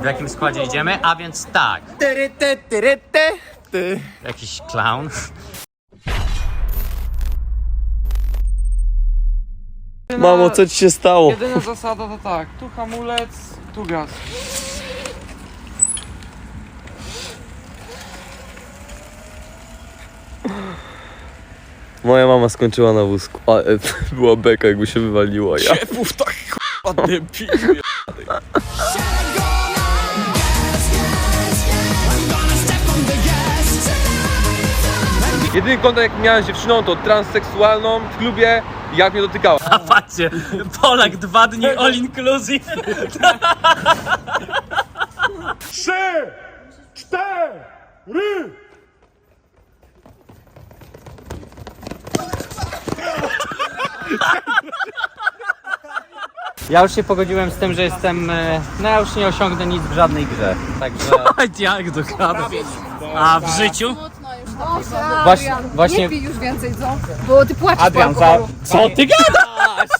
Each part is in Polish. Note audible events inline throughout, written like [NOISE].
w jakim składzie idziemy, a więc tak. Tyry, ty, tyry, ty, ty. Jakiś clown. Mamo, co ci się stało? Jedyna zasada to tak, tu hamulec, tu gaz. Moja mama skończyła na wózku. A, e, [LAUGHS] była beka, jakby się wywaliła. Ja. Mów tak ładnie pijmy. Jedyny kontakt jaki miałem z dziewczyną to transseksualną w klubie jak mnie dotykała. A patrzcie, Polak dwa dni all inclusive. Ja już się pogodziłem z tym, że jestem. e, No ja już nie osiągnę nic w żadnej grze. Także. [LAUGHS] Jak dokładnie. A w życiu? Właśnie, właśnie. Nie pij już więcej, co? Bo ty płaczesz Adrian, po za... alkoholu. Co ty gadasz?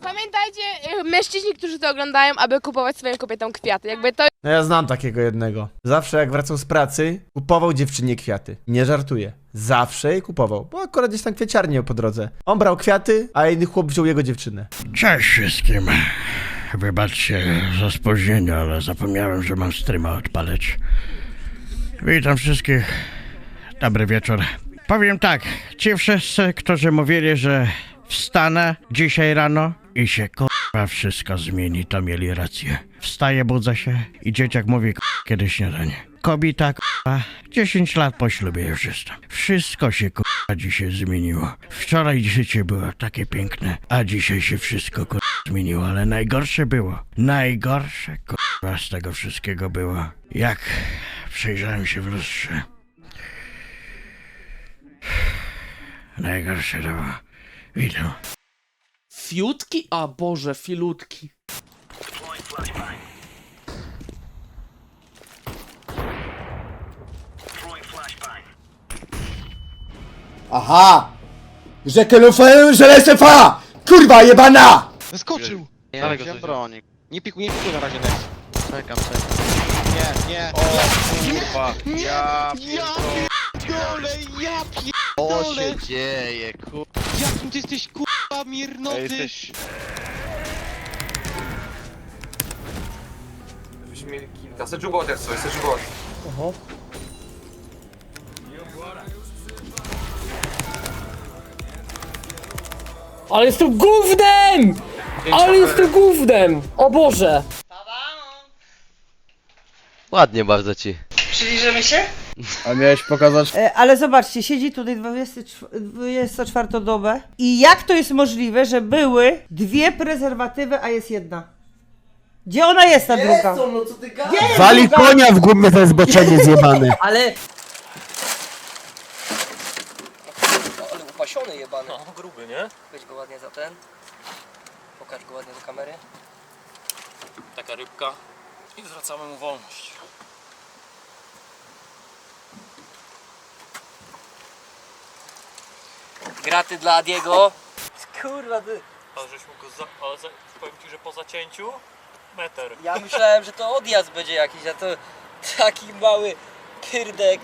[LAUGHS] Pamiętajcie, y, mężczyźni, którzy to oglądają, aby kupować swoim kobietom kwiaty. Jakby to No ja znam takiego jednego. Zawsze jak wracał z pracy, kupował dziewczynie kwiaty. Nie żartuję. Zawsze je kupował, bo akurat gdzieś tam kwieciarnie po drodze. On brał kwiaty, a inny chłop wziął jego dziewczynę. Cześć wszystkim. Wybaczcie za spóźnienie, ale zapomniałem, że mam streama odpalać. Witam wszystkich. Dobry wieczór. Powiem tak, ci wszyscy, którzy mówili, że wstanę dzisiaj rano i się kurwa wszystko zmieni, to mieli rację. Wstaję, budzę się i dzieciak mówi kurwa, kiedy śniadanie. Kobieta kurwa, 10 lat po ślubie już jestem. Wszystko się kurwa dzisiaj zmieniło. Wczoraj życie było takie piękne, a dzisiaj się wszystko kurwa zmieniło, ale najgorsze było. Najgorsze kurwa z tego wszystkiego było. Jak przejrzałem się w lustrze. Najgorsze to. Widzę. Fiutki? A Boże, filutki. Aha! Że kelofem, że lesefa! Kurwa jebana! Wyskoczył! Nie, Dawaj ja go wziąłem coś. Nie pikuj, nie pikuj na razie next. Czekam, czekam. Nie, nie. O kurwa. Ja pierdolę. Dole, ja Co pierdolę! się dzieje, kurwa. Jakim ty jesteś kurwa miernoty! Jesteś... Byśmy mieli kilka. Search bot jak coś, search bot. Ale jestem gównem! Ale jestem gównem! O Boże! Ładnie bardzo ci. A miałeś pokazać E, Ale zobaczcie, siedzi tutaj 24 24 dobę i jak to jest możliwe, że były dwie prezerwatywy, a jest jedna? Gdzie ona jest ta druga? no co ty Gdzie jest Wali druga? konia w gumie ten zboczenie zjebany. [LAUGHS] Ale... Ale upasiony jebany. No, gruby, nie? Weź go ładnie za ten. Pokaż go ładnie do kamery. Taka rybka. I zwracamy mu wolność. Graty dla Adiego. Kurwa, ty. Ale żeśmy go za... Ale za... powiem ci, że po zacięciu meter. Ja myślałem, że to odjazd będzie jakiś, a to taki mały pyrdek.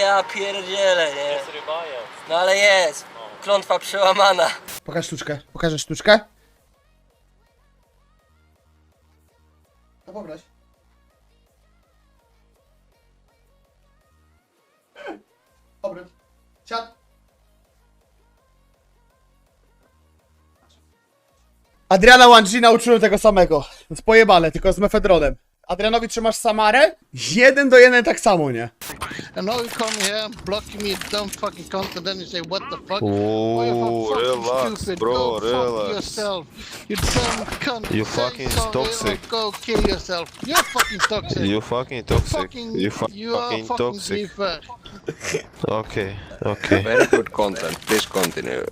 Ja pierdzielę, nie? Jest ryba, jest. No ale jest. Klątwa przełamana. Pokaż sztuczkę. Pokażesz sztuczkę? No pobrać. Obrót. Siad. Adriana Łandzi nauczyłem tego samego. Z pojebane, tylko z mefedronem. Adrianowi trzymasz Samarę? Jeden do jeden tak samo, nie? And now you come here, blocking me dumb fucking content, then you say, what the fuck? Fucking relax, stupid? bro, go relax. fuck yourself. You dumb cunt. You Say fucking or toxic. Go kill yourself. You're fucking toxic. You fucking toxic. fucking, You fu- you are fucking fucking toxic. diva. Okay, okay. Very good content, please continue.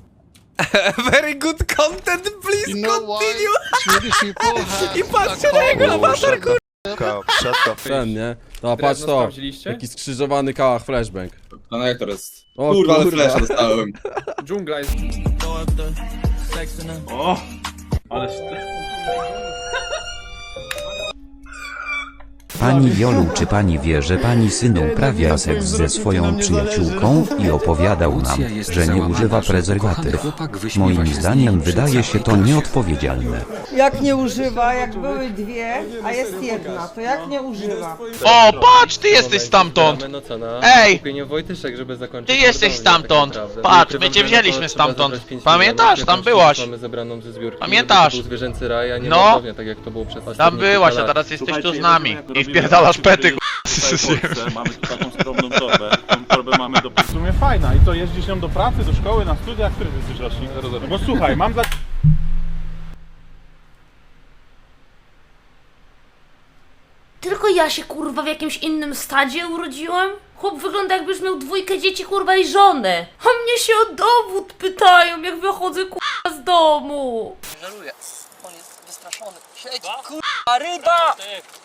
[LAUGHS] Very good content, please You know why Swedish people [LAUGHS] have I patrzcie na jego awatar, kur... Shut the fuck Ten, nie? No patrz to. Taki skrzyżowany kałach flashbang. No jak to jest? O kurwa, ale flash dostałem. Dżungla jest... Pani Jolu, czy pani wie, że pani synu uprawia seks ze swoją przyjaciółką i opowiadał nam, że nie używa prezerwatyw? Moim zdaniem wydaje się to nieodpowiedzialne. Jak nie używa, jak były dwie, a jest jedna, to jak nie używa? O, patrz, ty jesteś stamtąd! No co, na Ej! kupienie Wojtyszek, żeby zakończyć Ty jesteś tak stamtąd. naprawdę. Patrz, my cię wzięliśmy trzeba stamtąd. zebrać pięć Pamiętasz, milionów, tam byłaś. Mamy zebraną ze zbiórki. Pamiętasz? żeby To był zwierzęcy raj, a nie No. montownia, tak jak to było przez Tam ostatnie byłaś, kilka a lat. teraz jesteś tu z nami. I wpierdalasz pety, Mamy tu taką skromną torbę. Tą torbę mamy do... W sumie fajna. I to jeździsz nią do pracy, do szkoły, na studia, który ty jesteś rocznik? No bo słuchaj, mam dla... Tylko ja się kurwa w jakimś innym stadzie urodziłem? Chłop wygląda jakbyś miał dwójkę dzieci kurwa i żonę. A mnie się o dowód pytają jak wychodzę kurwa z domu. Żaluję. Wystraszony. Siedź, kurwa, ryba!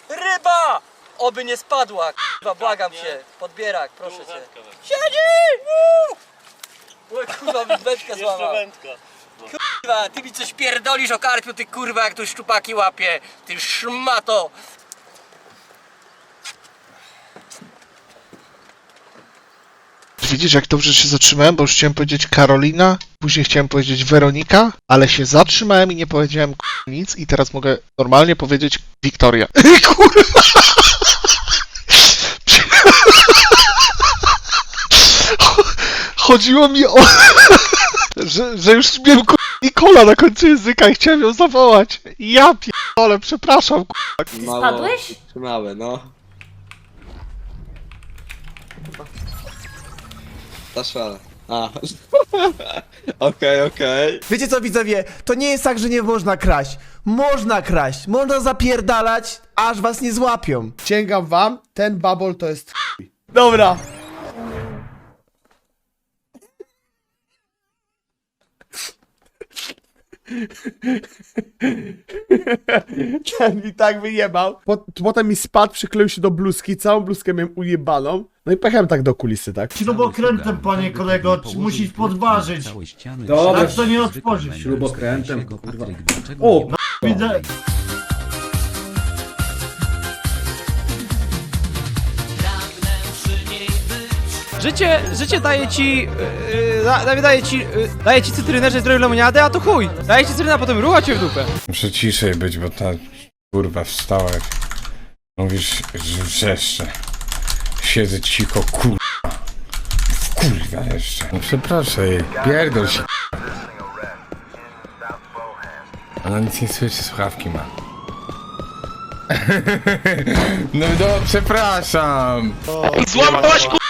Ryba! Oby nie spadła, kurwa, błagam cię. Podbierak, proszę cię. Siedzi! Kurwa, mi wędkę złamał. Kurwa, ty mi coś pierdolisz o karpiu, ty kurwa, jak tu szczupaki łapie. Ty szmato. Widzisz, jak dobrze się zatrzymałem, bo już chciałem powiedzieć Karolina, później chciałem powiedzieć Weronika, ale się zatrzymałem i nie powiedziałem k- nic i teraz mogę normalnie powiedzieć Wiktoria. [LAUGHS] Kurwa! Chodziło mi o... że, że już miałem k- Nikola na końcu języka i chciałem ją zawołać. Ja pierdolę, przepraszam. k- Spadłeś? Małe, no. Ta szala. A. [LAUGHS] Okej, okej. Wiecie co widzowie, to nie jest tak, że nie można kraść. Można kraść, można zapierdalać, aż was nie złapią. Sięgam wam, ten babol to jest. Dobra. Ten mi tak wyjebał. Po, potem mi spadł, przykleił się do bluzki, całą bluzkę miałem ujebaną. No i pechałem tak do kulisy, tak? Śrubokrętem, panie kolego, musisz podważyć. Dobra. Tak to nie otworzysz. Śrubokrętem, kurwa. O, widzę. Życie, życie daje ci, yy, da, daje ci, yy, daje ci cytrynę, że zrobił lemoniadę, a to chuj. Daje ci cytrynę, a potem rucha cię w dupę. Muszę ciszej być, bo ta kurwa wstała jak mówisz, że wrzeszcze. Siedzę cicho, kurwa. Kurwa jeszcze. No przepraszam jej, pierdol się. Ona nic nie słyszy, słuchawki ma. [LAUGHS] No, no przepraszam. Złamałaś ku...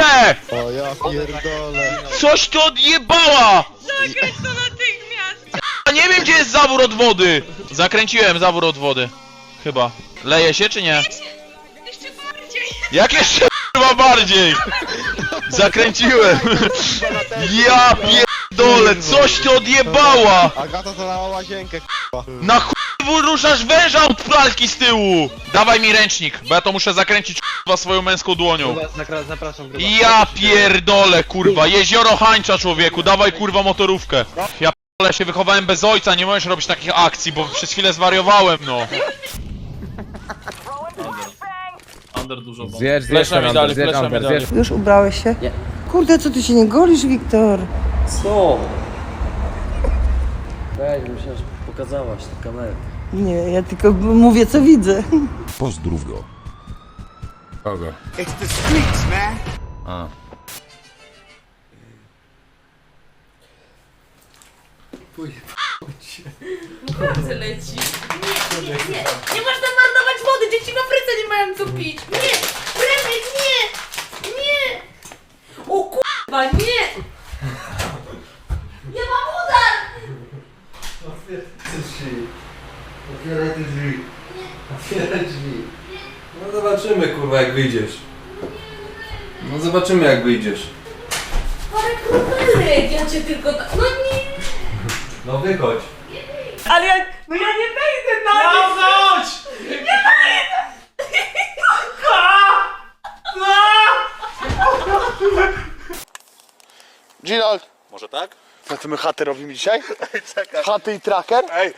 rurę! O ja pierdolę. Coś ty odjebała! Zakręć to natychmiast! Ja nie wiem gdzie jest zawór od wody! Zakręciłem zawór od wody. Chyba. Leje się czy nie? Jeszcze bardziej! Jak jeszcze chyba bardziej? Zakręciłem! Ja pierdolę, coś ty odjebała! Agata zalała łazienkę, Na chuj ruszasz węża od pralki z tyłu! Dawaj mi ręcznik, bo ja to muszę zakręcić kurwa swoją męską dłonią. Zapraszam. Ja pierdolę kurwa, jezioro hańcza człowieku, dawaj kurwa motorówkę. Ja ale się wychowałem bez ojca, nie możesz robić takich akcji, bo przez chwilę zwariowałem no. Zjedź, zjedź ten under, zjedź under, zjedź. Już ubrałeś się? Nie. Kurde, co ty się nie golisz, Wiktor? Co? Weź, myślałem, że pokazałaś tę kamerę. Nie, ja tylko mówię, co widzę. Pozdrów go. Kogo? A. Naprawdę leci. Nie, nie, nie. Nie można marnować wody, dzieci w Afryce nie mają co pić. Nie! Premier, nie! Nie! O kurwa, nie! Ja mam udar! No zobaczymy kurwa jak wyjdziesz. No zobaczymy jak wyjdziesz. Parę kropelek, ja cię tylko... da- No nie! No wychodź. Ale ja, no ja nie wejdę na no, chodź! Nie wejdę! Ginold, Może tak? co ty my chaty robimy dzisiaj? [LAUGHS] Chaty i tracker? Ej,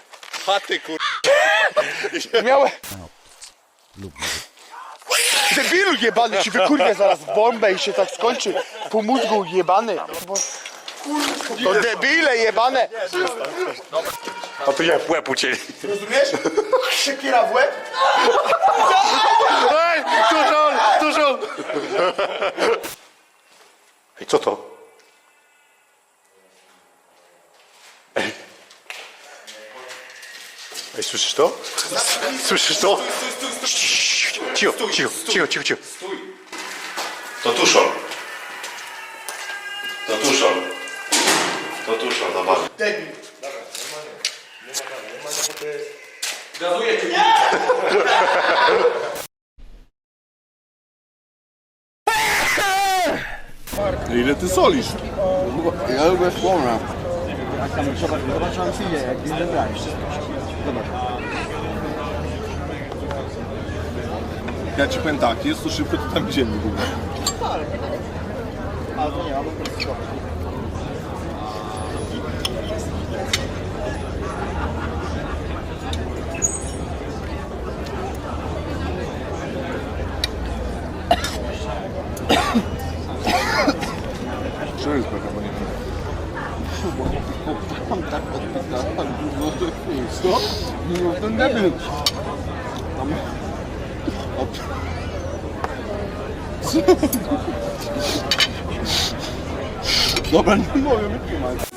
chaty kur... Miałem... Debilu jebany ci wykurwie zaraz bombę i się tak skończy. Pół mózgu jebany. To debile jebane. A to ja w łeb ucięli. Rozumiesz? Siekiera w łeb. Ej, tuszol, tuszol! Ej, co to? Ej. Ej, słyszysz to? Słyszysz to? Cicho, cicho, cicho, cicho, cicho. To tuszol. To tuszol. To tuszol, zobacz. Debil. Ile ty solisz? Ja lubię słomę. Zobacz mam chwilę, jak nie zebrałeś. Zobacz. Ja ci powiem tak, jest to szybko, to tam dziennie było. Albo nie, albo po prostu. Co jest beka, bo nie wiem. Tam tak odpyta, tak dużo, że co? No ten debil. Tam... Op. Dobra, nie mogę wytrzymać.